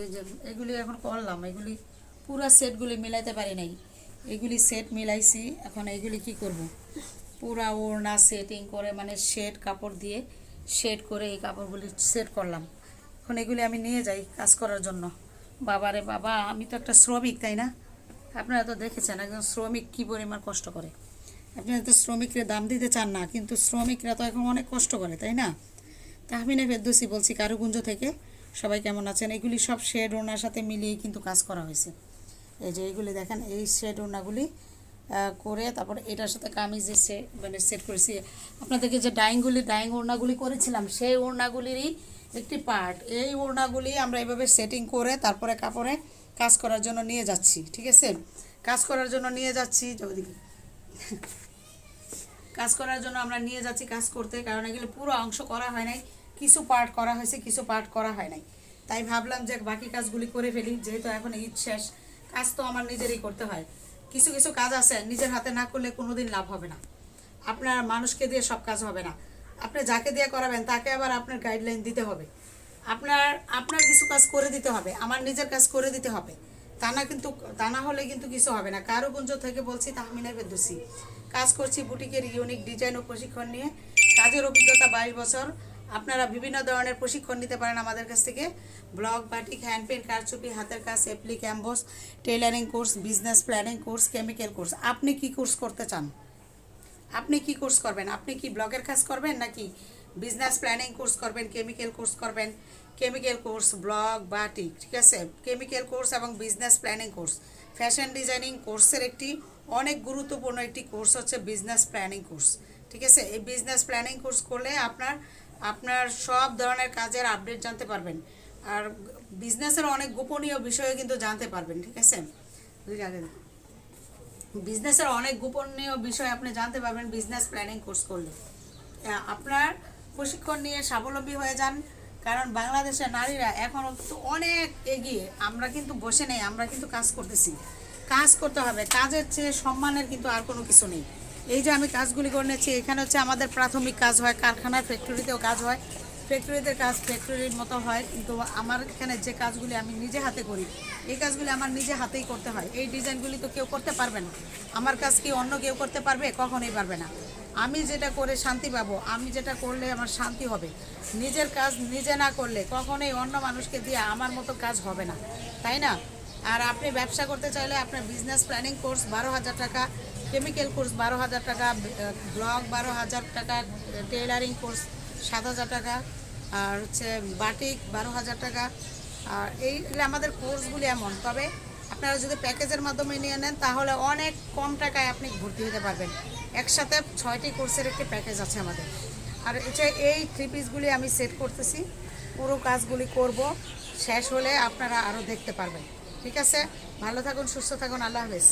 এই যে, এগুলি এখন করলাম, এগুলি পুরো সেটগুলি মিলাইতে পারি নাই। এগুলি সেট মিলাইছি, এখন এগুলি কি করব? পুরা ওড়না সেটিং করে মানে শেড কাপড় দিয়ে শেড করে এই কাপড়গুলি সেট করলাম। এখন এগুলি আমি নিয়ে যাই কাজ করার জন্য। বাবারে বাবা, আমি তো একটা শ্রমিক, তাই না? আপনারা তো দেখেছেন একজন শ্রমিক কী পরিমাণ কষ্ট করে। আপনারা তো শ্রমিকরা দাম দিতে চান না, কিন্তু শ্রমিকরা তো এখন অনেক কষ্ট করে, তাই না? তাহমিনা ফেরদৌসি বলছি কারুকুঞ্জ থেকে। সবাই কেমন আছেন? এগুলি সব শেড ওনার সাথে মিলিয়ে কিন্তু কাজ করা হয়েছে। এই যে এইগুলি দেখেন, এই শেড ওনাগুলি করে তারপর এটার সাথে কামিজে সে মানে সেট করেছি। আপনাদেরকে যে ডাইংগুলি, ডাইং ওড়নাগুলি করেছিলাম, সেই ওড়নাগুলিরই একটি পার্ট। এই ওড়নাগুলি আমরা এভাবে সেটিং করে তারপরে কাপড়ে কাজ করার জন্য নিয়ে যাচ্ছি, ঠিক আছে? কাজ করার জন্য নিয়ে যাচ্ছি যে ওদিকে কাজ করার জন্য আমরা নিয়ে যাচ্ছি কাজ করতে, কারণ এগুলো পুরো অংশ করা হয় নাই। কিছু পার্ট করা হয়েছে, কিছু পার্ট করা হয় নাই। তাই ভাবলাম যে বাকি কাজগুলি করে ফেলি, যেহেতু এখন ঈদ শেষ, কাজ তো আমার নিজেরই করতে হয়। কিছু কিছু কাজ আছে, নিজের হাতে না করলে কোনোদিন লাভ হবে না। আপনার মানুষকে দিয়ে সব কাজ হবে না। আপনি যাকে দিয়ে করাবেন, তাকে আবার আপনার গাইডলাইন দিতে হবে। আপনার আপনার কিছু কাজ করে দিতে হবে, আমার নিজের কাজ করে দিতে হবে। তা না কিন্তু, তা না হলে কিন্তু কিছু হবে না। কারুকুঞ্জ থেকে বলছি তাহমিনা ফেরদুসি কাজ করছি বুটিকের ইউনিক ডিজাইন ও প্রশিক্ষণ নিয়ে। কাজের অভিজ্ঞতা বাইশ বছর। আপনারা বিভিন্ন ধরনের প্রশিক্ষণ নিতে পারেন আমাদের কাছ থেকে। ব্লগ বাটিক হ্যান্ড কারচুপি, হাতের কাজ applique ক্যাম্বোস tailoring course, business planning course, chemical course. আপনি কি কোর্স করতে চান? আপনি কি কোর্স করবেন? আপনি কি ব্লগের কাজ করবেন নাকি বিজনেস প্ল্যানিং কোর্স করবেন, কেমিক্যাল কোর্স করবেন? কেমিক্যাল কোর্স, ব্লগ বাটিক ঠিক আছে? কেমিক্যাল কোর্স এবং business planning course. Fashion designing কোর্সের একটি অনেক গুরুত্বপূর্ণ একটি কোর্স হচ্ছে বিজনেস প্ল্যানিং কোর্স, ঠিক আছে? এই বিজনেস প্ল্যানিং কোর্স করলে আপনার আপনার সব ধরনের কাজের আপডেট জানতে পারবেন। আর বিজনেসের অনেক গোপনীয় বিষয়ে কিন্তু জানতে পারবেন, ঠিক আছে? বিজনেসের অনেক গোপনীয় বিষয় আপনি জানতে পারবেন বিজনেস প্ল্যানিং কোর্স করলে। আপনার প্রশিক্ষণ নিয়ে স্বাবলম্বী হয়ে যান, কারণ বাংলাদেশের নারীরা এখন কিন্তু অনেক এগিয়ে, আমরা কিন্তু বসে নেই, আমরা কিন্তু কাজ করতেছি। কাজ করতে হবে, কাজের চেয়ে সম্মানের কিন্তু আর কোনো কিছু নেই। এই যে আমি কাজগুলি করে নিচ্ছি, এখানে হচ্ছে আমাদের প্রাথমিক কাজ হয় কারখানার ফ্যাক্টরিতেও কাজ হয়। ফ্যাক্টরিতে কাজ ফ্যাক্টরির মতো হয়, কিন্তু আমার এখানে যে কাজগুলি আমি নিজে হাতে করি, এই কাজগুলি আমার নিজে হাতেই করতে হয়। এই ডিজাইনগুলি তো কেউ করতে পারবে না। আমার কাজ কি অন্য কেউ করতে পারবে? কখনোই পারবে না। আমি যেটা করে শান্তি পাবো, আমি যেটা করলে আমার শান্তি হবে। নিজের কাজ নিজে না করলে কখনোই অন্য মানুষকে দিয়ে আমার মতো কাজ হবে না। তাই না? আর আপনি ব্যবসা করতে চাইলে আপনার বিজনেস প্ল্যানিং কোর্স বারো হাজার টাকা কেমিক্যাল কোর্স বারো হাজার টাকা ব্লগ বারো হাজার টাকা টেলারিং কোর্স সাত হাজার টাকা, আর হচ্ছে বাটিক বারো হাজার টাকা। আর এই আমাদের কোর্সগুলি এমন, তবে আপনারা যদি প্যাকেজের মাধ্যমে নিয়ে নেন, তাহলে অনেক কম টাকায় আপনি ভর্তি হতে পারবেন। একসাথে ছয়টি কোর্সের একটি প্যাকেজ আছে আমাদের। আর হচ্ছে এই থ্রি পিসগুলি আমি সেট করতেছি, পুরো কাজগুলি করব, শেষ হলে আপনারা আরও দেখতে পারবেন। ঠিক আছে? ভালো থাকুন, সুস্থ থাকুন, আল্লাহ হাফেজ।